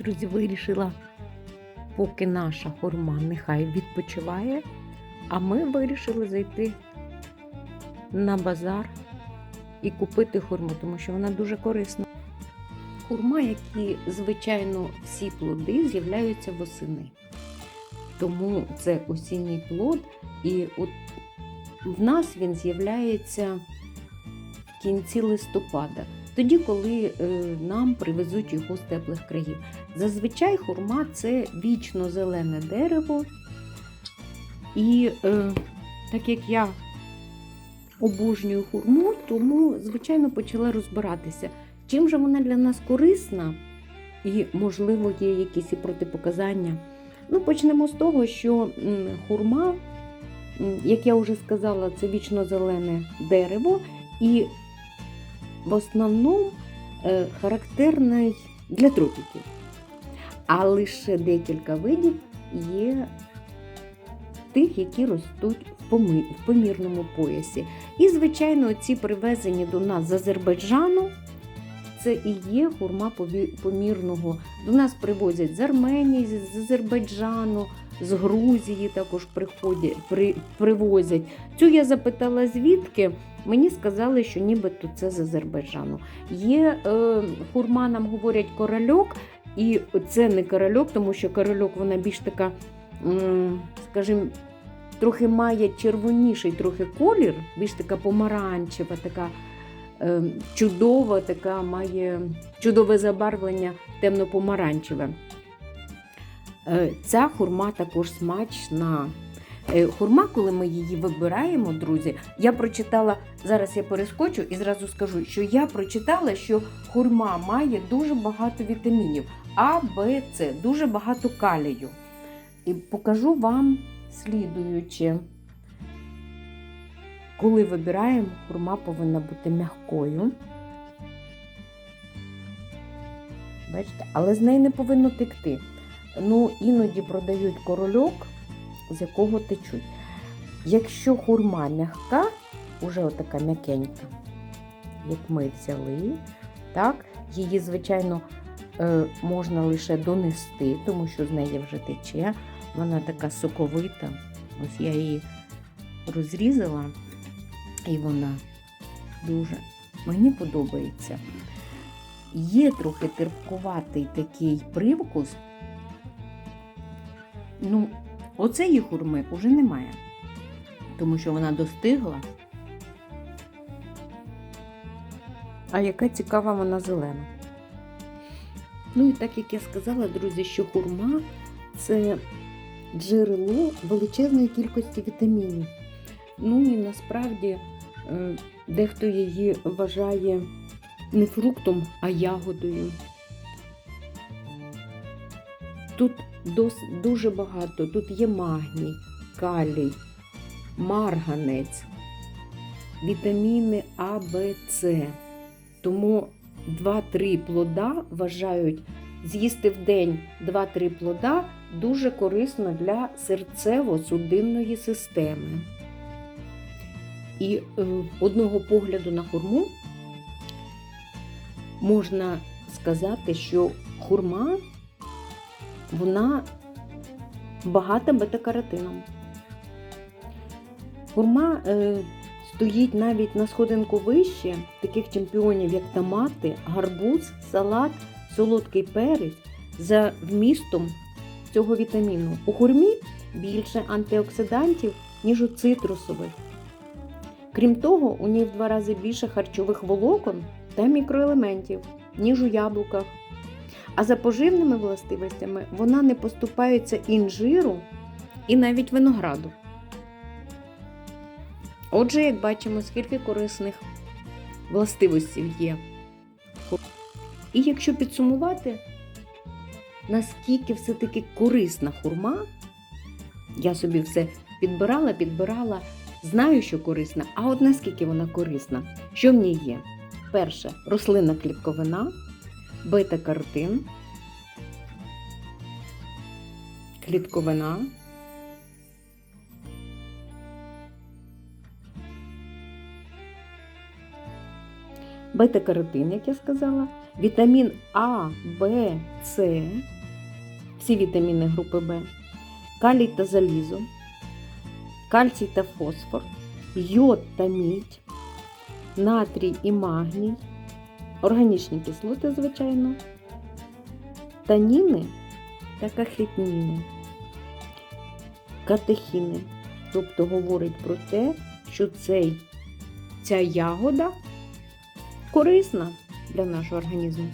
друзі, вирішила, поки наша хурма нехай відпочиває, а ми вирішили зайти на базар і купити хурму, тому що вона дуже корисна. Хурма, як звичайно, всі плоди з'являються восени. Тому це осінній плод, і от в нас він з'являється в кінці листопада, тоді, коли е, нам привезуть його з теплих країв. Зазвичай хурма це вічно зелене дерево. І е, так як я обожнюю хурму, тому, звичайно, почала розбиратися, чим же вона для нас корисна, і, можливо, є якісь і протипоказання. Ну, почнемо з того, що хурма, як я вже сказала, це вічно зелене дерево, і в основному е, характерний для тропіків. А лише декілька видів є тих, які ростуть в помірному поясі. І, звичайно, ці привезені до нас з Азербайджану. Це і є хурма помірного. До нас привозять з Арменії, з- з Азербайджану, з Грузії також приходять, при, привозять. Цю я запитала звідки. Мені сказали, що нібито це з Азербайджану. Є е, хурма, нам говорять корольок, і це не корольок, тому що корольок вона більш така, скажімо, трохи має червоніший трохи колір, більш така помаранчева, така е, чудова, така має чудове забарвлення темно-помаранчеве. Е, Ця хурма також смачна. Е, Хурма, коли ми її вибираємо, друзі, я прочитала, зараз я перескочу і зразу скажу, що я прочитала, що хурма має дуже багато вітамінів А, Б, С, дуже багато калію. І покажу вам слідуюче. Коли вибираємо, хурма повинна бути м'якою. Бачите, але з неї не повинно текти. Ну, іноді продають корольок, з якого течуть. Якщо хурма м'яка, уже отака м'якенька, як ми взяли, так, її, звичайно, е, можна лише донести, тому що з неї вже тече. Вона така соковита. Ось я її розрізала, і вона дуже мені подобається. Є трохи терпкуватий такий привкус. Ну, оцеї хурми вже немає, тому що вона достигла. А яка цікава вона зелена. Ну і так як я сказала, друзі, що хурма це джерело величезної кількості вітамінів. Ну і насправді е, дехто її вважає не фруктом, а ягодою. Тут дуже багато, тут є магній, калій, марганець, вітаміни А, Б, С. Тому 2-3 плода вважають з'їсти в день 2-3 плода дуже корисно для серцево-судинної системи. І е, одного погляду на хурму можна сказати, що хурма вона багата бета-каротином. Хурма е, стоїть навіть на сходинку вище таких чемпіонів, як томати, гарбуз, салат, солодкий перець за вмістом цього вітаміну. У хурмі більше антиоксидантів, ніж у цитрусових. Крім того, у них в два рази більше харчових волокон та мікроелементів, ніж у яблуках. А за поживними властивостями вона не поступається інжиру і навіть винограду. Отже, як бачимо, скільки корисних властивостей є. І якщо підсумувати, наскільки все-таки корисна хурма, я собі все підбирала, підбирала, знаю, що корисна, а от наскільки вона корисна, що в ній є? Перше, рослинна клітковина, бета-каротин, клітковина, бета-каротин, як я сказала, вітамін А, Б, С, всі вітаміни групи В, калій та залізо, кальцій та фосфор, йод та мідь, натрій і магній, органічні кислоти, звичайно, таніни та кахлітніни, катехіни. Тобто говорить про те, що цей, ця ягода корисна для нашого організму.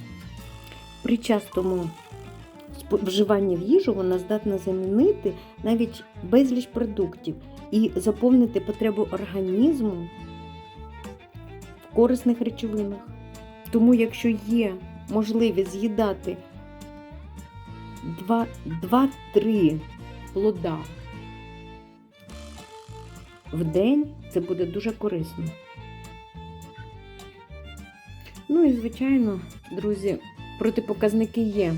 При частому вживанні в їжу вона здатна замінити навіть безліч продуктів і заповнити потребу організму в корисних речовинах. Тому, якщо є можливість з'їдати 2-3 плода в день, це буде дуже корисно. Ну і, звичайно, друзі, протипоказники є.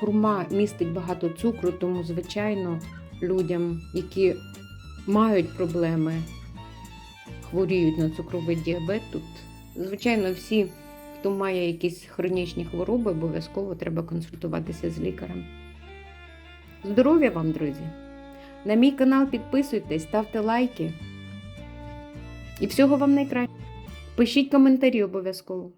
Хурма містить багато цукру, тому, звичайно, людям, які мають проблеми, хворіють на цукровий діабет, тут, звичайно, всі, хто має якісь хронічні хвороби, обов'язково треба консультуватися з лікарем. Здоров'я вам, друзі! На мій канал підписуйтесь, ставте лайки. І всього вам найкраще. Пишіть коментарі обов'язково.